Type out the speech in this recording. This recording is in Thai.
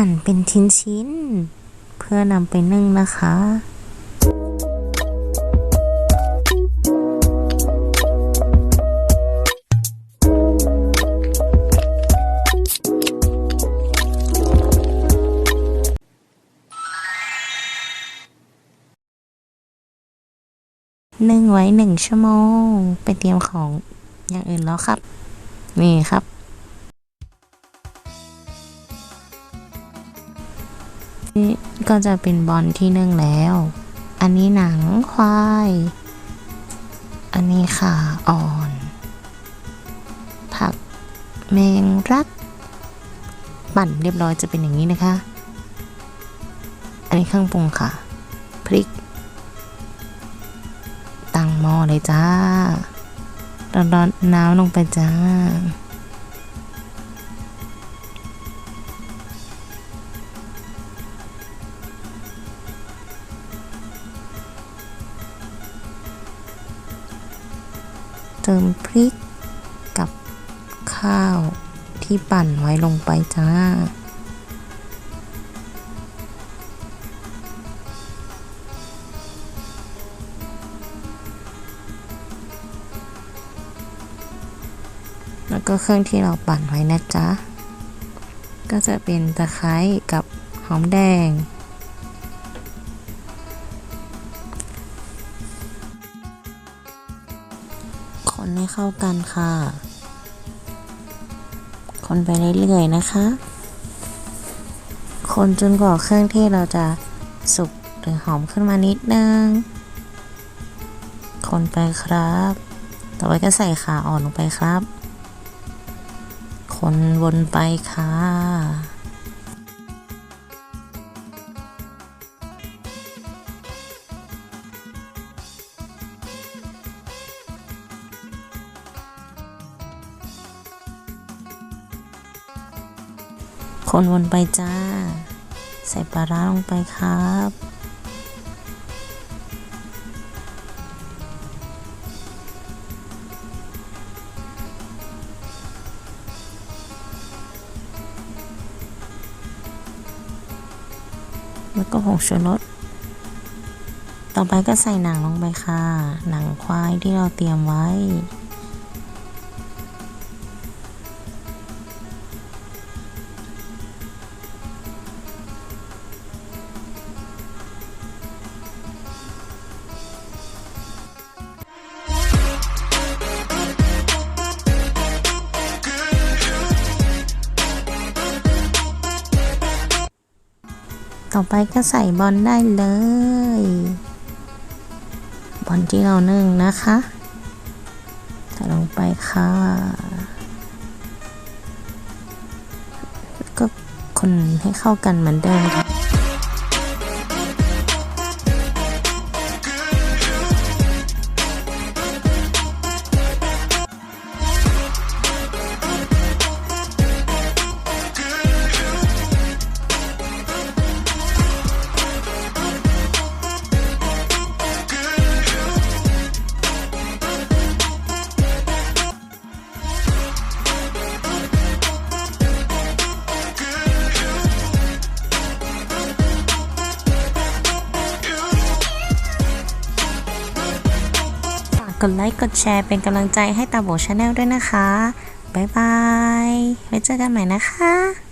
ั่นเป็นชิ้นๆ เพื่อนำไปนึ่งนะคะนึ่งไว้หนึ่งชั่วโมง ไปเตรียมของอย่างอื่นแล้วครับ นี่ครับ ก็จะเป็นบอลที่นึ่งแล้ว อันนี้หนังควาย อันนี้ขาอ่อน ผักแมงรัก ปั่นเรียบร้อยจะเป็นอย่างนี้นะคะ อันนี้เครื่องปรุงค่ะ พริก ตั้งหม้อเลยจ้าร้อนๆน้ำลงไปจ้า เติมพริกกับข้าวที่ปั่นไว้ลงไปจ้า แล้วก็เครื่องที่เราปั่นไว้นะจ๊ะ ก็จะเป็นตะไคร้กับหอมแดง คนให้เข้ากันค่ะ คนไปเรื่อยๆนะคะ คนจนกว่าเครื่องเทศเราจะสุกหรือหอมขึ้นมานิดนึง คนไปครับ ต่อไปก็ใส่ขาอ่อนลงไปครับ คนวนไปค่ะ คนวนไปจ้า ใส่ปลาร้าลงไปครับ แล้วก็ผงชูรสต่อไปก็ใส่หนังลงไปค่ะ หนังควายที่เราเตรียมไว้ ต่อไปก็ใส่บอลได้เลย บอลที่เรานึ่งนะคะ ใส่ลงไปค่ะ ก็คนให้เข้ากันเหมือนเดิมค่ะ กดไลค์ กดแชร์เป็นกำลังใจให้ตาโบชาแนลด้วยนะคะ บ๊ายบาย ไว้เจอกันใหม่นะคะ